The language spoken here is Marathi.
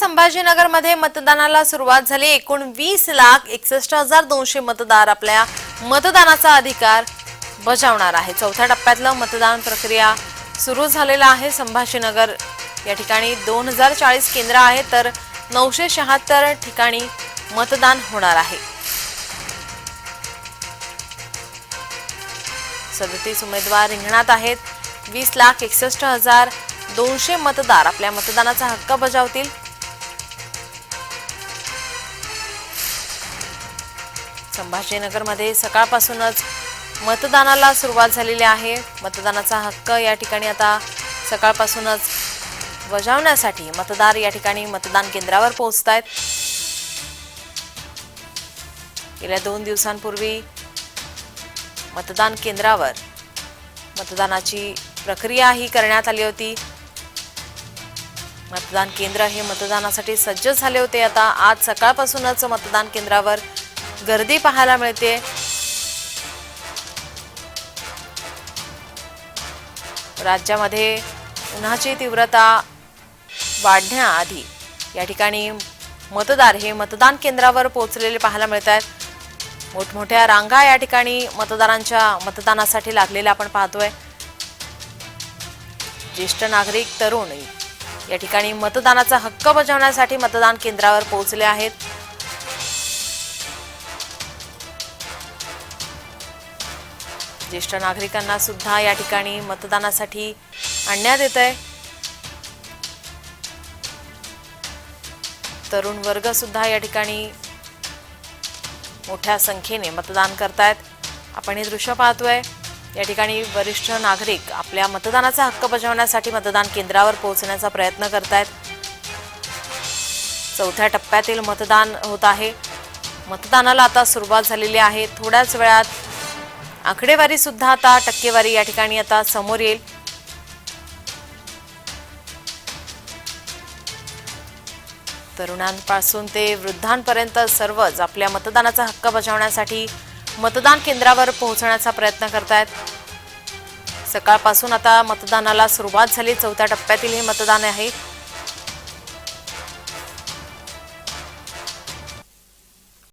संभाजीनगरमध्ये मतदानाला सुरुवात झाली. एकूण वीस लाख एकसष्ट हजार दोनशे मतदार आपल्या मतदानाचा अधिकार बजावणार आहे चौथ्या टप्प्यातलं मतदान प्रक्रिया सुरू झालेला आहे. संभाजीनगर या ठिकाणी दोन हजार चाळीस केंद्र आहेत तर नऊशे शहात्तर ठिकाणी मतदान होणार आहे. सदतीस उमेदवार रिंगणात आहेत. वीस लाख एकसष्ट हजार दोनशे मतदार आपल्या मतदानाचा हक्क बजावतील. संभाजीनगरमध्ये सकाळपासूनच मतदानाला सुरुवात झालेली आहे. मतदानाचा हक्क या ठिकाणी आता सकाळपासूनच बजावण्यासाठी मतदार या ठिकाणी मतदान केंद्रावर पोहोचत आहेत गेल्या दोन दिवसांपूर्वी मतदान केंद्रावर मतदानाची प्रक्रिया ही करण्यात आली होती. मतदान केंद्र हे मतदानासाठी सज्ज झाले होते. आता आज सकाळपासूनच मतदान केंद्रावर गर्दी पाहायला मिळते. राज्यामध्ये उन्हाची तीव्रता वाढण्याआधी या ठिकाणी मतदार हे मतदान केंद्रावर पोहोचलेले पाहायला मिळत आहेत मोठमोठ्या रांगा या ठिकाणी मतदारांच्या मतदानासाठी लागलेल्या आपण पाहतोय. ज्येष्ठ नागरिक तरुण या ठिकाणी मतदानाचा हक्क बजावण्यासाठी मतदान केंद्रावर पोहोचले आहेत. ज्येष्ठ नागरिकांना सुद्धा या ठिकाणी मतदानासाठी आणण्यात येत आहे तरुण वर्ग सुद्धा या ठिकाणी मोठ्या संख्येने मतदान करतायत. आपण हे दृश्य पाहतोय. या ठिकाणी वरिष्ठ नागरिक आपल्या मतदानाचा हक्क बजावण्यासाठी मतदान केंद्रावर पोहोचण्याचा प्रयत्न करतायत. चौथ्या टप्प्यातील मतदान होत आहे. मतदानाला आता सुरुवात झालेली आहे. थोड्याच वेळात आकडेवारी सुद्धा आता टक्केवारी या ठिकाणी आता समोर येईल. तरुणांपासून ते वृद्धांपर्यंत सर्वच आपल्या मतदानाचा हक्क बजावण्यासाठी मतदान केंद्रावर पोहोचण्याचा प्रयत्न करतायत. सकाळपासून आता मतदानाला सुरुवात झाली. चौथ्या टप्प्यातील हे मतदान आहे.